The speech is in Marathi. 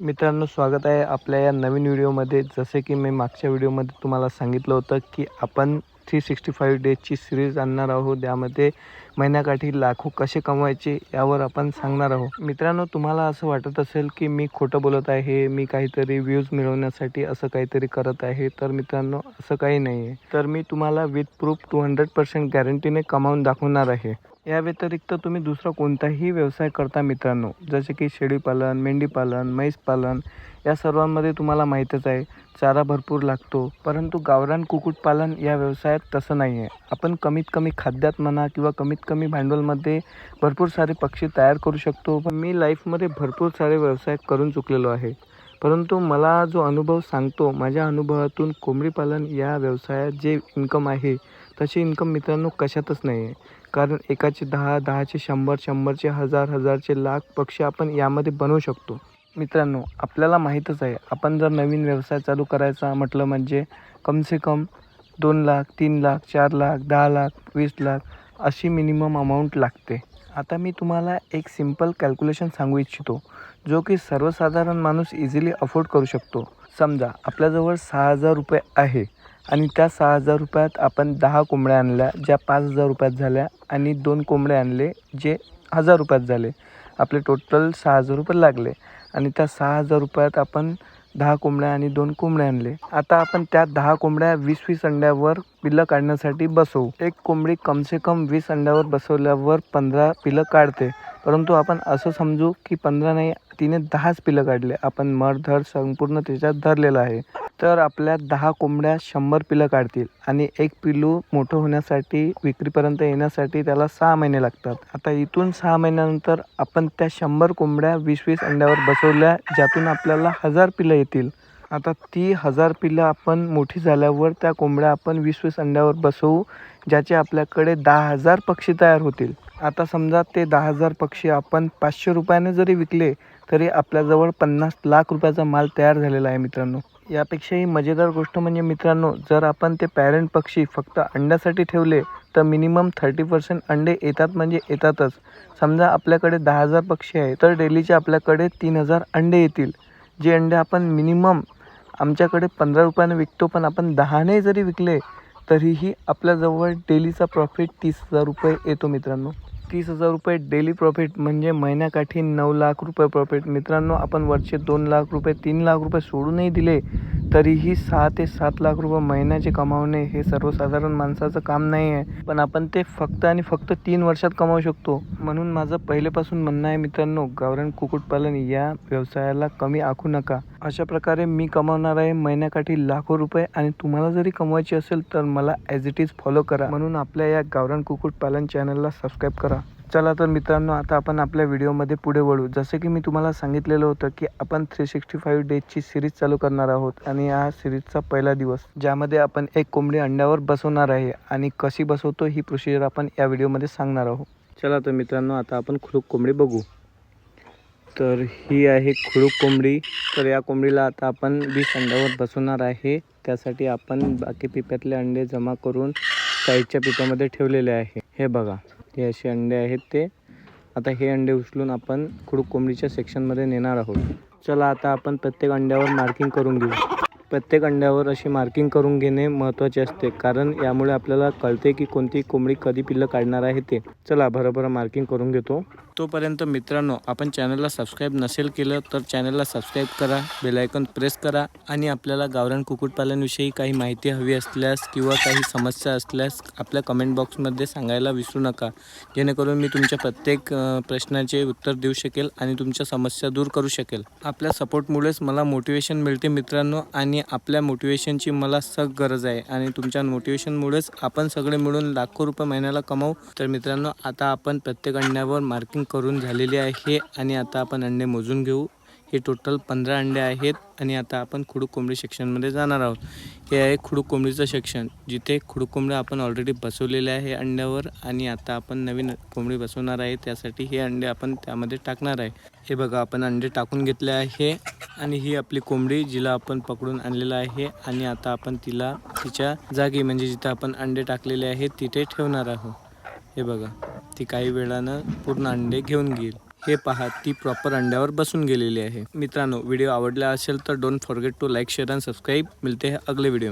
मित्रांनो स्वागत आहे आपल्या या नवीन व्हिडिओमध्ये. जसे की मी मागच्या व्हिडिओमध्ये तुम्हाला सांगितलं होतं की आपण थ्री सिक्स्टी फाईव्ह डेजची सिरीज आणणार आहोत. ज्यामध्ये महिन्याकाठी लाखो कसे कमवायचे यावर आपण सांगणार आहोत. मित्रांनो तुम्हाला असं वाटत असेल की मी खोटं बोलत आहे मी काहीतरी व्ह्यूज मिळवण्यासाठी असं काहीतरी करत आहे तर मित्रांनो असं काही नाही आहे तर मी तुम्हाला with proof two hundred percent गॅरंटीने कमावून दाखवणार आहे. या व्यतिरिक्त तुम्ही दुसरा कोणताही व्यवसाय करता मित्रांनो जसे की शेळीपालन मेंढीपालन म्हैसपालन या सर्वांमध्ये तुम्हाला माहीतच आहे चारा भरपूर लागतो परंतु गावरान कुक्कुटपालन या व्यवसायात तसं नाही आहे आपण कमीत कमी खाद्यात म्हणा किंवा कमीत कमी भांडवलमध्ये भरपूर सारे पक्षी तयार करू शकतो पण मी लाईफमध्ये भरपूर सारे व्यवसाय करून चुकलेलो आहे. परंतु मला जो अनुभव सांगतो माझ्या अनुभवातून कोंबडीपालन या व्यवसायात जे इन्कम आहे तशी इन्कम मित्रांनो कशातच नाही आहे कारण एकाचे दहा दहाचे शंभर शंभरचे हजार हजारचे लाख पक्षी आपण यामध्ये बनवू शकतो. मित्रांनो आपल्याला माहीतच आहे आपण जर नवीन व्यवसाय चालू करायचा म्हटलं म्हणजे कमसे कम दोन लाख तीन लाख चार लाख दहा लाख वीस लाख अशी मिनिमम अमाऊंट लागते. आता मी तुम्हाला एक सिंपल कॅल्क्युलेशन सांगू इच्छितो जो की सर्वसाधारण माणूस इझिली अफोर्ड करू शकतो. समजा आपल्याजवळ सहा हजार रुपये आहे. आणि त्या सहा हजार रुपयात आपण दहा कोंबड्या आणल्या ज्या पाच हजार रुपयात झाल्या आणि दोन कोंबडे आणले जे हजार रुपयात झाले. आपले टोटल सहा हजार रुपये लागले आणि त्या सहा हजार रुपयात आपण दहा कोंबड्या आणि दोन कोंबड्या आणले. आता आपण त्या दहा कोंबड्या वीस वीस अंड्यावर पिल्लं काढण्यासाठी बसवू. एक कोंबडी कमसे कम वीस अंड्यावर बसवल्यावर पंधरा पिलं काढते. परंतु आपण असं समजू की पंधरा नाही तिने दहाच पिलं काढले. आपण मर धर संपूर्ण त्याच्यात धरलेलं आहे. तर आपल्या दहा कोंबड्या शंभर पिलं काढतील. आणि एक पिलू मोठं होण्यासाठी विक्रीपर्यंत येण्यासाठी त्याला सहा महिने लागतात. आता इथून सहा महिन्यानंतर आपण त्या शंभर कोंबड्या वीस वीस अंड्यावर बसवल्या ज्यातून आपल्याला हजार पिलं येतील. आता ती हजार पिलं आपण मोठी झाल्यावर त्या कोंबड्या आपण वीस वीस अंड्यावर बसवू ज्याचे आपल्याकडे दहा हजार पक्षी तयार होतील. आता समजा ते दहा हजार पक्षी आपण पाचशे रुपयाने जरी विकले तरी आपल्याजवळ पन्नास लाख रुपयाचा माल तयार झालेला आहे मित्रांनो. यापेक्षाही मजेदार गोष्ट म्हणजे मित्रांनो जर आपण ते पॅरेंट पक्षी फक्त अंड्यासाठी ठेवले तर मिनिमम थर्टी पर्सेंट अंडे येतात म्हणजे येतातच. समजा आपल्याकडे दहा हजार पक्षी आहे तर डेलीचे आपल्याकडे तीन हजार अंडे येतील. जे अंडे आपण मिनिमम आमच्याकडे पंधरा रुपयाने विकतो पण आपण दहाने जरी विकले तरीही आपल्याजवळ डेलीचा प्रॉफिट तीस हजार रुपये येतो मित्रांनो. तीस हजार रुपये डेली प्रॉफिट म्हणजे महिन्याकाठी नऊ लाख रुपये प्रॉफिट मित्रांनो आपण वरचे दोन लाख रुपये तीन लाख रुपये सोडूनही दिले. तरीही सहा ते सात लाख रुपये महिन्याचे कमावणे हे सर्वसाधारण माणसाचं काम नाही आहे. पण आपण ते फक्त आणि फक्त तीन वर्षात कमावू शकतो. म्हणून माझं पहिलेपासून म्हणणं आहे मित्रांनो गावरान कुक्कुटपालन या व्यवसायाला कमी आखू नका. अशा प्रकारे मी कमावणार आहे महिन्याकाठी लाखो रुपये आणि तुम्हाला जरी कमवायची असेल तर मला ॲज इट इज फॉलो करा. म्हणून आपल्या या गावरान कुक्कुटपालन चॅनलला सबस्क्राईब करा. चला तर मित्रांनो आता आपण आपल्या व्हिडिओमध्ये पुढे वळू. जसे की मी तुम्हाला सांगितलेलं होतं की आपण थ्री सिक्स्टी फाईव्ह डेजची सिरीज चालू करणार आहोत आणि या सिरीजचा पहिला दिवस ज्यामध्ये आपण एक कोंबडी अंड्यावर बसवणार आहे आणि कशी बसवतो ही प्रोसिजर आपण या व्हिडिओमध्ये सांगणार आहोत. चला तर मित्रांनो आता आपण खुडूक कोंबडी बघू. तर ही आहे खुडूक कोंबडी. तर या कोंबडीला आता आपण वीस अंड्यावर बसवणार आहे. त्यासाठी आपण बाकी पिप्यातले अंडे जमा करून साईडच्या पिप्यामध्ये ठेवलेले आहे. हे बघा. हे असे अंडे आहेत ते. आता हे अंडे उचलून आपण खुडूक कोंबडीच्या सेक्शनमध्ये नेणार आहोत. चला आता आपण प्रत्येक अंड्यावर मार्किंग करून घेऊ. प्रत्येक अंड्यावर अशी मार्किंग करून घेणे महत्त्वाचे असते कारण यामुळे आपल्याला कळते की कोणती कोंबडी कधी पिल्लं काढणार आहे ते. चला बरोबर मार्किंग करून घेतो. तोपर्यंत मित्रांनो आपण चॅनलला सबस्क्राईब नसेल केलं तर चॅनलला सबस्क्राईब करा बेलायकन प्रेस करा आणि आपल्याला गावरान कुक्कुटपालनविषयी काही माहिती हवी असल्यास किंवा काही समस्या असल्यास आपल्या कमेंट बॉक्समध्ये सांगायला विसरू नका. जेणेकरून मी तुमच्या प्रत्येक प्रश्नाचे उत्तर देऊ शकेल आणि तुमच्या समस्या दूर करू शकेल. आपल्या सपोर्टमुळेच मला मोटिवेशन मिळते मित्रांनो आणि आपल्या मोटिवेशनची मला सग गरज आहे. आणि तुमच्या मोटिवेशनमुळेच आपण सगळे मिळून लाखो रुपये महिन्याला कमावू. तर मित्रांनो आता आपण प्रत्येक अंड्यावर मार्किंग करून झालेली आहे आणि आता आपण अंडे मोजून घेऊ. हे टोटल पंधरा अंडे आहेत आणि आता आपण खुडूक कोंबडी सेक्शनमध्ये जाणार आहोत. हे आहे खुडूक कोंबडीचं सेक्शन जिथे खुडूक कोंबड्या आपण ऑलरेडी बसवलेले आहे अंड्यावर आणि आता आपण नवीन कोंबडी बसवणार आहे. त्यासाठी हे अंडे आपण त्यामध्ये टाकणार आहे. हे बघा आपण अंडे टाकून घेतले आहे. आणि ही आपली कोंबडी जिला आपण पकडून आणलेलं आहे आणि आता आपण तिला तिच्या जागी म्हणजे जिथं आपण अंडे टाकलेले आहेत तिथे ठेवणार आहोत. हे बघा ती काही वेळानं पूर्ण अंडे घेऊन घेईल. हे पहा ती प्रॉपर अंड्यावर बसून गेलेली आहे. मित्रांनो व्हिडिओ आवडला असेल तर don't forget to like share and subscribe मिळते हे अगले व्हिडिओ